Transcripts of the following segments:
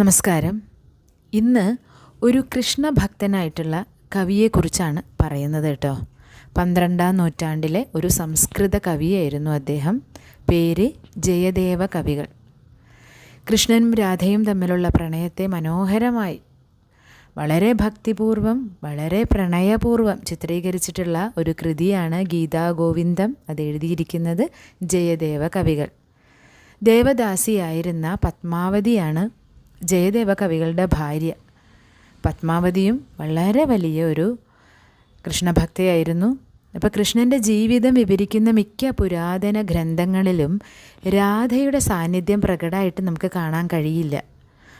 നമസ്കാരം. ഇന്ന് ഒരു കൃഷ്ണഭക്തനായിട്ടുള്ള കവിയെക്കുറിച്ചാണ് പറയുന്നത് കേട്ടോ. പന്ത്രണ്ടാം നൂറ്റാണ്ടിലെ ഒരു സംസ്കൃത കവിയായിരുന്നു അദ്ദേഹം. പേര് ജയദേവ കവികൾ. കൃഷ്ണനും രാധയും തമ്മിലുള്ള പ്രണയത്തെ മനോഹരമായി വളരെ ഭക്തിപൂർവം വളരെ പ്രണയപൂർവം ചിത്രീകരിച്ചിട്ടുള്ള ഒരു കൃതിയാണ് ഗീതാ ഗോവിന്ദം. അത് എഴുതിയിരിക്കുന്നത് ജയദേവ കവികൾ. ദേവദാസിയായിരുന്ന പത്മാവതിയാണ് ജയദേവ കവികളുടെ ഭാര്യ. പത്മാവതിയും വളരെ വലിയ ഒരു കൃഷ്ണഭക്തയായിരുന്നു. അപ്പോൾ കൃഷ്ണന്റെ ജീവിതം വിവരിക്കുന്ന മിക്ക പുരാതന ഗ്രന്ഥങ്ങളിലും രാധയുടെ സാന്നിധ്യം പ്രകടമായിട്ട് നമുക്ക് കാണാൻ കഴിയില്ല.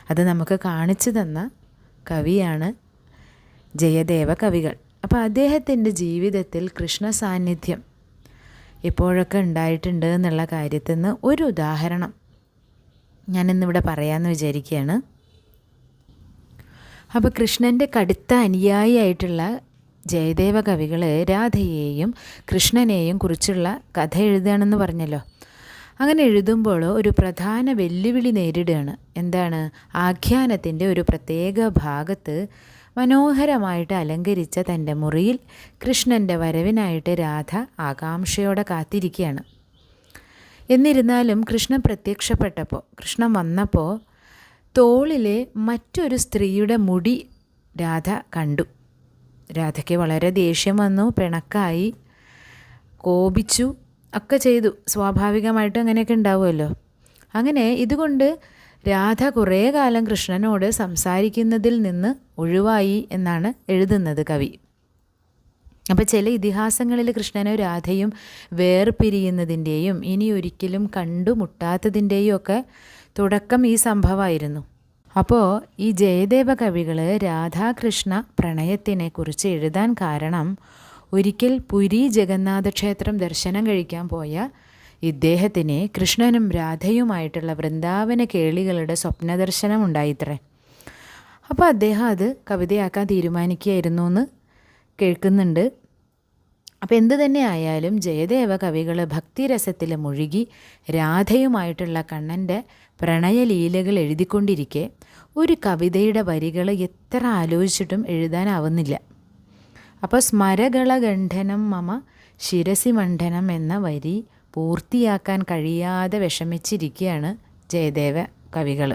അത് നമുക്ക് കാണിച്ചു തന്ന കവിയാണ് ജയദേവ കവികൾ. അപ്പോൾ അദ്ദേഹത്തിന്റെ ജീവിതത്തിൽ കൃഷ്ണ സാന്നിധ്യം എപ്പോഴൊക്കെ ഉണ്ടായിട്ടുണ്ട് എന്നുള്ള കാര്യത്തിൽ നിന്ന് ഒരു ഉദാഹരണം. ഞാനിന്നിവിടെ പറയാമെന്ന് വിചാരിക്കുകയാണ്. അപ്പോൾ കൃഷ്ണന്റെ കടുത്ത അനുയായിയായിട്ടുള്ള ജയദേവ കവികൾ രാധയെയും കൃഷ്ണനെയും കുറിച്ചുള്ള കഥ എഴുതുകയാണെന്ന് പറഞ്ഞല്ലോ. അങ്ങനെ എഴുതുമ്പോൾ ഒരു പ്രധാന വെല്ലുവിളി നേരിടുകയാണ്. എന്താണ്? ആഖ്യാനത്തിന്റെ ഒരു പ്രത്യേക ഭാഗത്ത് മനോഹരമായിട്ട് അലങ്കരിച്ച തന്റെ മുറിയിൽ കൃഷ്ണന്റെ വരവിനായിട്ട് രാധ ആകാംക്ഷയോടെ കാത്തിരിക്കുകയാണ്. എന്നിരുന്നാലും കൃഷ്ണൻ പ്രത്യക്ഷപ്പെട്ടപ്പോൾ കൃഷ്ണൻ വന്നപ്പോൾ തോളിലെ മറ്റൊരു സ്ത്രീയുടെ മുടി രാധ കണ്ടു. രാധയ്ക്ക് വളരെ ദേഷ്യം വന്നു പിണക്കായി കോപിച്ചു ഒക്കെ ചെയ്തു. സ്വാഭാവികമായിട്ടും അങ്ങനെയൊക്കെ ഉണ്ടാവുമല്ലോ. അങ്ങനെ ഇതുകൊണ്ട് രാധ കുറേ കാലം കൃഷ്ണനോട് സംസാരിക്കുന്നതിൽ നിന്ന് ഒഴിവായി എന്നാണ് എഴുതുന്നത് കവി. അപ്പോൾ ചില ഇതിഹാസങ്ങളിൽ കൃഷ്ണനും രാധയും വേർപിരിയുന്നതിന്റെയും ഇനി ഒരിക്കലും കണ്ടുമുട്ടാത്തതിന്റെയും ഒക്കെ തുടക്കം ഈ സംഭവമായിരുന്നു. അപ്പോൾ ഈ ജയദേവ കവികൾ രാധാകൃഷ്ണ പ്രണയത്തിനെ കുറിച്ച് എഴുതാൻ കാരണം ഒരിക്കൽ പുരി ജഗന്നാഥ ക്ഷേത്രം ദർശനം കഴിക്കാൻ പോയ ഇദ്ദേഹത്തിന് കൃഷ്ണനും രാധയുമായിട്ടുള്ള വൃന്ദാവന കേളികളുടെ സ്വപ്നദർശനം ഉണ്ടായിത്രേ. അപ്പോൾ അദ്ദേഹം അത് കവിതയാക്കാൻ തീരുമാനിക്കുകയായിരുന്നു എന്ന് കേൾക്കുന്നുണ്ട്. അപ്പോൾ എന്തു തന്നെ ആയാലും ജയദേവ കവികൾ ഭക്തിരസത്തിൽ മുഴുകി രാധയുമായിട്ടുള്ള കണ്ണന്റെ പ്രണയലീലകൾ എഴുതിക്കൊണ്ടിരിക്കെ ഒരു കവിതയുടെ വരികൾ എത്ര ആലോചിച്ചിട്ടും എഴുതാനാവുന്നില്ല. അപ്പോൾ സ്മരകളഗണ്ഠനം മമ ശിരസി മണ്ഡനം എന്ന വരി പൂർത്തിയാക്കാൻ കഴിയാതെ വിഷമിച്ചിരിക്കുകയാണ് ജയദേവ കവികൾ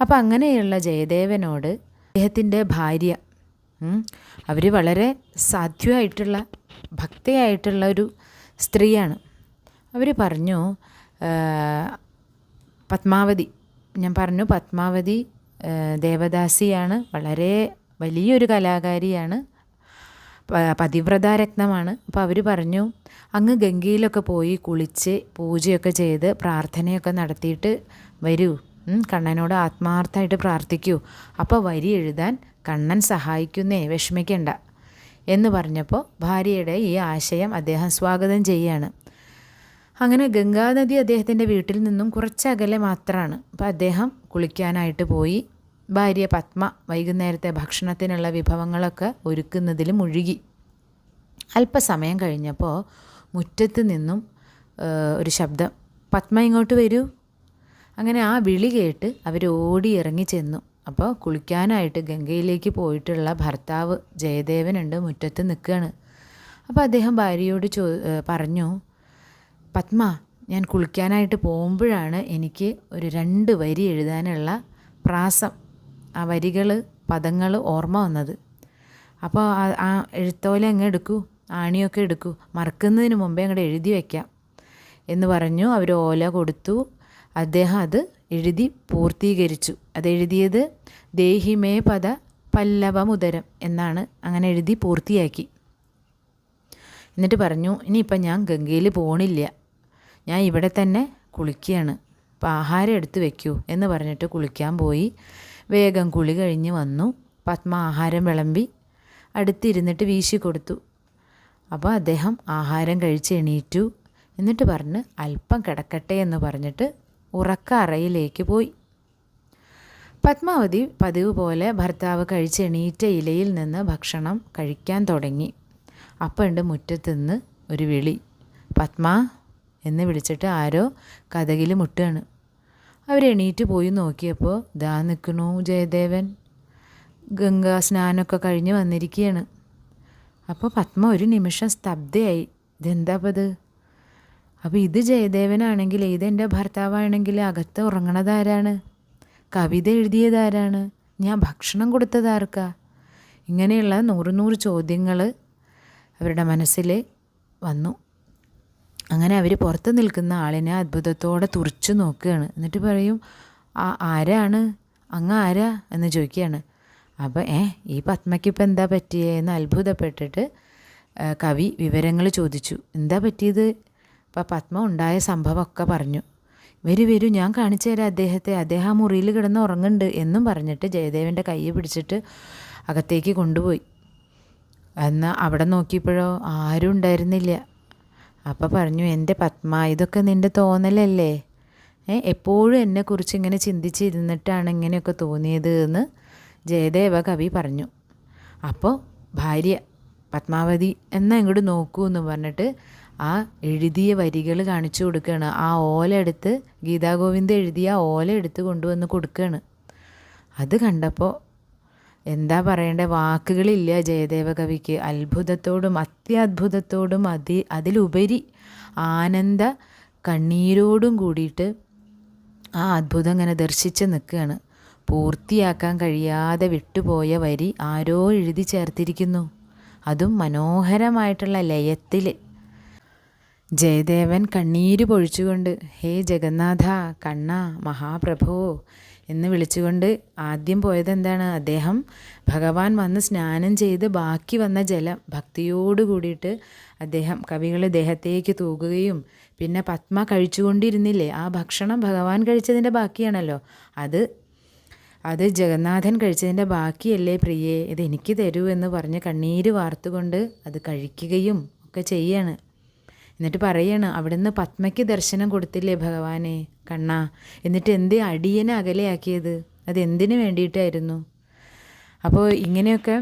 അപ്പോൾ അങ്ങനെയുള്ള ജയദേവനോട് അദ്ദേഹത്തിന്റെ ഭാര്യ അവർ വളരെ സാധ്യമായിട്ടുള്ള ഭക്തയായിട്ടുള്ള ഒരു സ്ത്രീയാണ്. അവർ പറഞ്ഞു പത്മാവതി ഞാൻ പറഞ്ഞു പത്മാവതി ദേവദാസിയാണ് വളരെ വലിയൊരു കലാകാരിയാണ് പതിവ്രതാരത്നമാണ് അപ്പോൾ അവർ പറഞ്ഞു അങ്ങ് ഗംഗയിലൊക്കെ പോയി കുളിച്ച് പൂജയൊക്കെ ചെയ്ത് പ്രാർത്ഥനയൊക്കെ നടത്തിയിട്ട് വരൂ. കണ്ണനോട് ആത്മാർത്ഥമായിട്ട് പ്രാർത്ഥിക്കൂ. അപ്പോൾ വരി എഴുതാൻ കണ്ണൻ സഹായിക്കുന്നേ വിഷമിക്കണ്ട. എന്ന് പറഞ്ഞപ്പോൾ ഭാര്യയുടെ ഈ ആശയം അദ്ദേഹം സ്വാഗതം ചെയ്യാണ്. അങ്ങനെ ഗംഗാനദി അദ്ദേഹത്തിന്റെ വീട്ടിൽ നിന്നും കുറച്ചകലെ മാത്രമാണ് അപ്പോൾ അദ്ദേഹം കുളിക്കാനായിട്ട് പോയി. ഭാര്യ പത്മ വൈകുന്നേരത്തെ ഭക്ഷണത്തിനുള്ള വിഭവങ്ങളൊക്കെ ഒരുക്കുന്നതിൽ മുഴുകി. അല്പസമയം കഴിഞ്ഞപ്പോൾ മുറ്റത്ത് നിന്നും ഒരു ശബ്ദം പത്മ ഇങ്ങോട്ട് വരൂ. അങ്ങനെ ആ വിളി കേട്ട് അവർ ഓടി ഇറങ്ങി ചെന്നു. അപ്പോൾ കുളിക്കാനായിട്ട് ഗംഗയിലേക്ക് പോയിട്ടുള്ള ഭർത്താവ് ജയദേവനുണ്ട് മുറ്റത്ത് നിൽക്കുകയാണ് അപ്പോൾ അദ്ദേഹം ഭാര്യയോട് ചോ പറഞ്ഞു പത്മ ഞാൻ കുളിക്കാനായിട്ട് പോകുമ്പോഴാണ് എനിക്ക് ഒരു രണ്ട് വരി എഴുതാനുള്ള പ്രാസം ആ വരികൾ പദങ്ങൾ ഓർമ്മ വന്നത്. അപ്പോൾ ആ എഴുത്തോല അങ്ങ് എടുക്കൂ ആണിയൊക്കെ എടുക്കൂ മറക്കുന്നതിന് മുമ്പേ അങ്ങോട്ട് എഴുതി വയ്ക്കാം എന്ന് പറഞ്ഞു. അവർ ഓല കൊടുത്തു. അദ്ദേഹം അത് എഴുതി പൂർത്തീകരിച്ചു. അതെഴുതിയത് ദേഹിമേ പദ പല്ലവമുദരം എന്നാണ് അങ്ങനെ എഴുതി പൂർത്തിയാക്കി. എന്നിട്ട് പറഞ്ഞു ഇനിയിപ്പം ഞാൻ ഗംഗയിൽ പോണില്ല. ഞാൻ ഇവിടെ തന്നെ കുളിക്കുകയാണ് അപ്പോൾ ആഹാരം എടുത്ത് വെക്കൂ. എന്ന് പറഞ്ഞിട്ട് കുളിക്കാൻ പോയി. വേഗം കുളി കഴിഞ്ഞ് വന്നു. പത്മ ആഹാരം വിളമ്പി അടുത്തിരുന്നിട്ട് വീശി കൊടുത്തു. അപ്പോൾ അദ്ദേഹം ആഹാരം കഴിച്ച് എണീറ്റു. എന്നിട്ട് പറഞ്ഞ് അല്പം കിടക്കട്ടെ എന്ന് പറഞ്ഞിട്ട് ഉറക്ക അറയിലേക്ക് പോയി. പത്മാവതി പതിവ് പോലെ ഭർത്താവ് കഴിച്ച് എണീറ്റ ഇലയിൽ നിന്ന് ഭക്ഷണം കഴിക്കാൻ തുടങ്ങി. അപ്പണ്ട് മുറ്റത്തുനിന്ന് ഒരു വിളി. പത്മ എന്ന് വിളിച്ചിട്ട് ആരോ കഥകിൽ മുട്ടുകയാണ് അവരെണീറ്റ് പോയി നോക്കിയപ്പോൾ ദാ നിൽക്കണു ജയദേവൻ. ഗംഗാ സ്നാനമൊക്കെ കഴിഞ്ഞ് വന്നിരിക്കുകയാണ് അപ്പോൾ പത്മ ഒരു നിമിഷം സ്തബ്ധയായി. ഇതെന്താ അപ്പം ഇത് അപ്പോൾ ഇത് ജയദേവനാണെങ്കിൽ ഇതെന്റെ ഭർത്താവാണെങ്കിൽ അകത്ത് ഉറങ്ങണതാരാണ് കവിത എഴുതിയതാരാണ് ഞാൻ ഭക്ഷണം കൊടുത്തതാർക്കാ ഇങ്ങനെയുള്ള നൂറ് നൂറ് ചോദ്യങ്ങൾ അവരുടെ മനസ്സിൽ വന്നു. അങ്ങനെ അവർ പുറത്ത് നിൽക്കുന്ന ആളിനെ അത്ഭുതത്തോടെ തുറച്ചു നോക്കുകയാണ്. എന്നിട്ട് പറയും ആ ആരാണ്? അങ്ങ് ആരാ? എന്ന് ചോദിക്കുകയാണ്. അപ്പോൾ ഏ ഈ പത്മയ്ക്കിപ്പോൾ എന്താ പറ്റിയേ? എന്ന് അത്ഭുതപ്പെട്ടിട്ട് കവി വിവരങ്ങൾ ചോദിച്ചു. എന്താ പറ്റിയത്? അപ്പം പത്മ ഉണ്ടായ സംഭവമൊക്കെ പറഞ്ഞു. വരൂ വരൂ ഞാൻ കാണിച്ചു തരാം അദ്ദേഹത്തെ. അദ്ദേഹം ആ മുറിയിൽ കിടന്ന് ഉറങ്ങുന്നുണ്ട് എന്നും പറഞ്ഞിട്ട് ജയദേവന്റെ കൈ പിടിച്ചിട്ട് അകത്തേക്ക് കൊണ്ടുപോയി. എന്നാൽ അവിടെ നോക്കിയപ്പോഴോ ആരും ഉണ്ടായിരുന്നില്ല. അപ്പോൾ പറഞ്ഞു എന്റെ പത്മ ഇതൊക്കെ നിന്റെ തോന്നലല്ലേ? ഏ എപ്പോഴും എന്നെക്കുറിച്ച് ഇങ്ങനെ ചിന്തിച്ചിരുന്നിട്ടാണ് ഇങ്ങനെയൊക്കെ തോന്നിയത് എന്ന് ജയദേവ കവി പറഞ്ഞു. അപ്പോൾ ഭാര്യ പത്മാവതി എന്നാ ഇങ്ങോട്ട് നോക്കൂ എന്ന് പറഞ്ഞിട്ട് ആ എഴുതിയ വരികൾ കാണിച്ചു കൊടുക്കുകയാണ് ആ ഓല എടുത്ത് ഗീതാഗോവിന്ദ് എഴുതിയ ആ ഓല എടുത്ത് കൊണ്ടുവന്ന് കൊടുക്കുകയാണ് അത് കണ്ടപ്പോൾ എന്താ പറയേണ്ട? വാക്കുകളില്ല ജയദേവ കവിക്ക്. അത്ഭുതത്തോടും അത്യത്ഭുതത്തോടും അതി അതിലുപരി ആനന്ദ കണ്ണീരോടും കൂടിയിട്ട് ആ അത്ഭുതം ഇങ്ങനെ ദർശിച്ച് നിൽക്കുകയാണ് പൂർത്തിയാക്കാൻ കഴിയാതെ വിട്ടുപോയ വരി ആരോ എഴുതി ചേർത്തിരിക്കുന്നു. അതും മനോഹരമായിട്ടുള്ള ലയത്തിൽ ജയദേവൻ കണ്ണീര് പൊഴിച്ചുകൊണ്ട് ഹേ ജഗന്നാഥ കണ്ണ മഹാപ്രഭോ എന്ന് വിളിച്ചുകൊണ്ട് ആദ്യം പോയത് എന്താണ് അദ്ദേഹം ഭഗവാൻ വന്ന് സ്നാനം ചെയ്ത് ബാക്കി വന്ന ജലം ഭക്തിയോട് കൂടിയിട്ട് അദ്ദേഹം കവികൾ ദേഹത്തേക്ക് തൂകുകയും പിന്നെ പത്മ കഴിച്ചുകൊണ്ടിരുന്നില്ലേ ആ ഭക്ഷണം ഭഗവാൻ കഴിച്ചതിന്റെ ബാക്കിയാണല്ലോ. അത് അത് ജഗന്നാഥൻ കഴിച്ചതിന്റെ ബാക്കിയല്ലേ പ്രിയേ ഇത് എനിക്ക് തരൂ എന്ന് പറഞ്ഞ് കണ്ണീര് വാർത്തുകൊണ്ട് അത് കഴിക്കുകയും ഒക്കെ ചെയ്യാണ്. എന്നിട്ട് പറയാണ് അവിടുന്ന് പത്മയ്ക്ക് ദർശനം കൊടുത്തില്ലേ ഭഗവാനെ? കണ്ണ എന്നിട്ട് എന്തേ അടിയനെ അകലെയാക്കിയത്? അത് എന്തിനു വേണ്ടിയിട്ടായിരുന്നു? അപ്പോൾ ഇങ്ങനെയൊക്കെ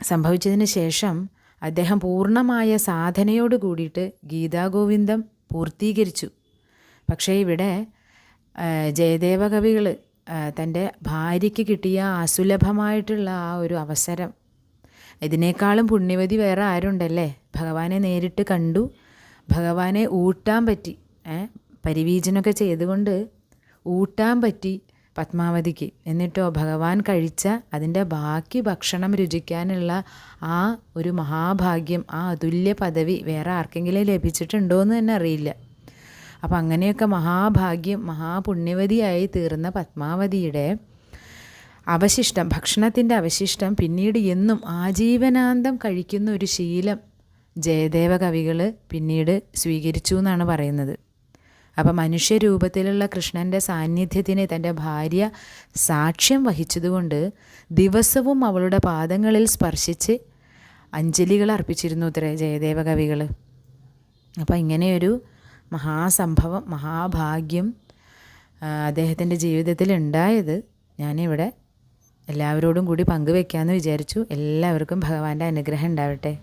സംഭവിച്ചതിന് ശേഷം അദ്ദേഹം പൂർണമായ സാധനയോട് കൂടിയിട്ട് ഗീതാഗോവിന്ദം പൂർത്തീകരിച്ചു. പക്ഷേ ഇവിടെ ജയദേവ കവികൾ തന്റെ ഭാര്യയ്ക്ക് കിട്ടിയ അസുലഭമായിട്ടുള്ള ആ ഒരു അവസരം ഇതിനേക്കാളും പുണ്യവതി വേറെ ആരുണ്ടല്ലേ? ഭഗവാനെ നേരിട്ട് കണ്ടു. ഭഗവാനെ ഊട്ടാൻ പറ്റി. പരിവീജനൊക്കെ ചെയ്തുകൊണ്ട് ഊട്ടാൻ പറ്റി പത്മാവതിക്ക്. എന്നിട്ടോ ഭഗവാൻ കഴിച്ച അതിന്റെ ബാക്കി ഭക്ഷണം രുചിക്കാനുള്ള ആ ഒരു മഹാഭാഗ്യം ആ അതുല്യ പദവി വേറെ ആർക്കെങ്കിലും ലഭിച്ചിട്ടുണ്ടോ എന്ന് തന്നെ അറിയില്ല. അപ്പം അങ്ങനെയൊക്കെ മഹാഭാഗ്യം മഹാപുണ്യവതിയായി തീർന്ന പത്മാവതിയുടെ അവശിഷ്ടം ഭക്ഷണത്തിന്റെ അവശിഷ്ടം പിന്നീട് എന്നും ആജീവനാന്തം കഴിക്കുന്ന ഒരു ശീലം ജയദേവ കവികൾ പിന്നീട് സ്വീകരിച്ചു എന്നാണ് പറയുന്നത്. അപ്പം മനുഷ്യരൂപത്തിലുള്ള കൃഷ്ണന്റെ സാന്നിധ്യത്തിന് തന്റെ ഭാര്യ സാക്ഷ്യം വഹിച്ചതുകൊണ്ട് ദിവസവും അവളുടെ പാദങ്ങളിൽ സ്പർശിച്ച് അഞ്ജലികൾ അർപ്പിച്ചിരുന്നു ഇത്രേ ജയദേവ കവികൾ അപ്പം ഇങ്ങനെയൊരു മഹാസംഭവം മഹാഭാഗ്യം അദ്ദേഹത്തിന്റെ ജീവിതത്തിൽ ഉണ്ടായത് ഞാനിവിടെ എല്ലാവരോടും കൂടി പങ്കുവെക്കാമെന്ന് വിചാരിച്ചു. എല്ലാവർക്കും ഭഗവാന്റെ അനുഗ്രഹം ഉണ്ടാവട്ടെ.